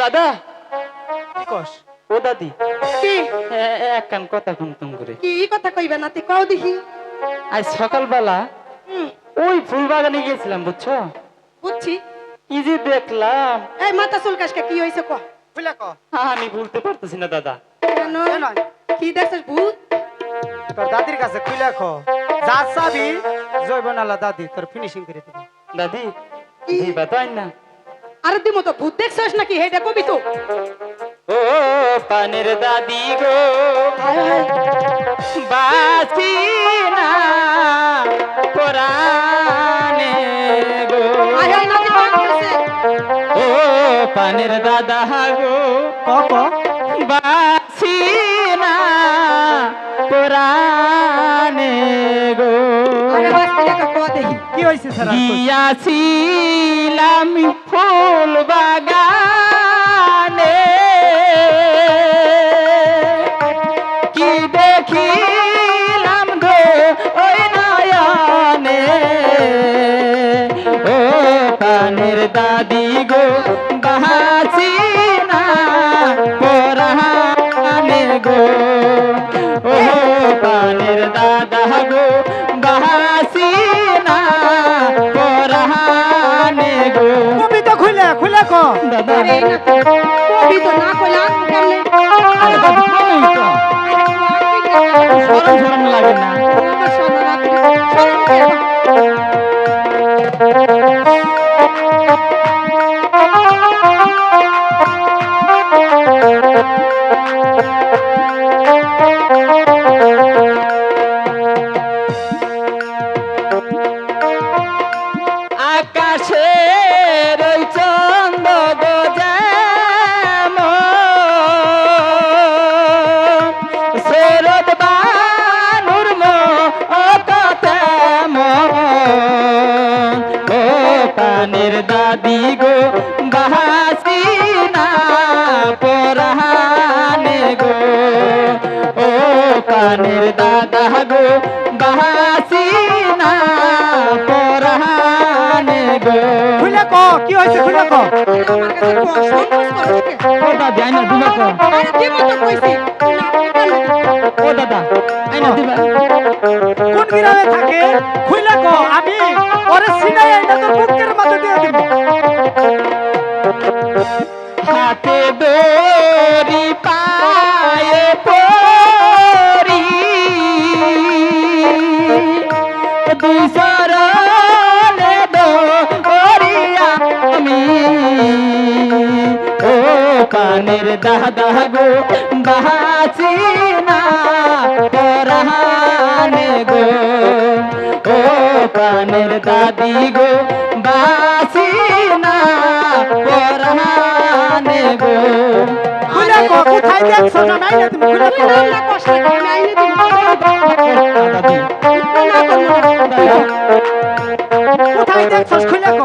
দাদা। কস ও দাদি। কি? এক কান কথা কুমতুম করে। কি কথা কইবে নাতি? কও দেখি। আজ সকালবেলা ওই ফুল বাগানে গিয়েছিলাম বুঝছ? বুঝছি। কি যে দেখলাম। এই মাথা চুলকাশকে কি হয়েছে ক? খুলে ক? আমি বলতে পারতেছি না দাদা। কেন কেন? কি দেখছিস ভূত? তোর দাদির কাছে খুলে খ যা চাবি জৈব নালা দাদি তোর ফিনিশিং করে দিবি। দাদি কি? দিবা তাই না। আরে দিমো তো ভূত দেখছিস নাকি? হেটা কবি তো। ও পানের দাদি গো। বাসি না পরানে গো। ও পানের দাদা গো। ক ক? বাসি না পরানে গো। আরে বাস দেখা ক দেখি। কি হইছে স্যার গিয়াছিলাম ফুল বাগানে। কি দেখিলাম গো ওই নয়নে? ও পানের দাদি গো বাহাসি না পরানে গো। ও পানের দাদা গো দাদা কবি তো না কইলা আর কেমনে আরে দাদা বলোই তো। সরম সরম লাগে না। শরম করে পানের দাদি গো বাহাসি না পরানে গো। ও পানের দাদা গো বাহাসি না পরানে গো। খুলে ক কি হইছে খুলে ক? ক কে ও দাদি আইনা দিমো কইছি ও দাদা আইনা দিবা। কোন গ্রামে থাকে? খুলে ক আমি ওরে সিনাই আইনা তোর বুকের মধ্যে দিয়ে দিব। হাতে দড়ি পায়ে পরি দুই সরলে দড়ি আমি। ও কানের দাদা গো বাহাসি না পরানে গো। কানের দাদি গো বাসি না পরানে গো। খুলে ক কোথায় দেখছ? না নাই না তুমি খুলে ক। তুই রান্না কষ্ট করে না কোথায় খুলে ক।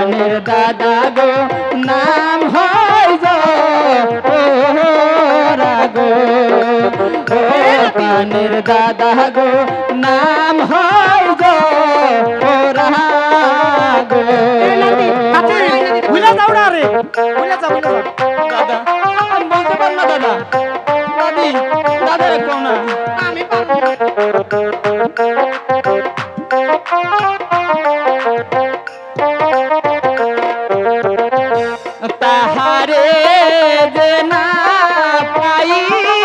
পানের দাদা গো নাম হয় রাগো ও পানের দাদা গো নাম হয় গো রাগো খুলে যাও না রে যাও যাও। দাদা আমি বলতে পার না দাদা। দাদি দাদারে কো তাহারে যে না পাইলে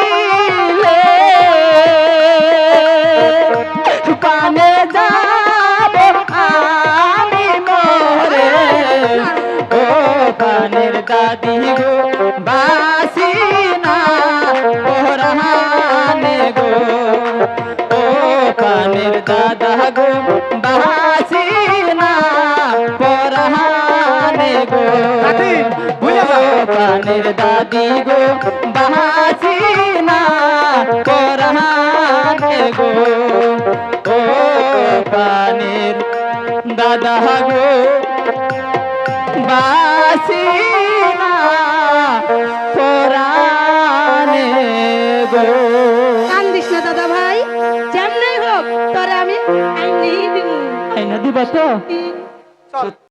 কানে যাব আমি মরে। ও কানের দাদি গো, বাসি না পরানে গো। দাদা গো দাদি, ভুলে যাও। দাদি গো বাসি না পরানে গো। ও পানের দাদা গো বাসি না পরানে গো। কান্দিস না দাদা ভাই যেমনি হোক তোরে আমি আইনেই দিব। আইনা দিবা তো?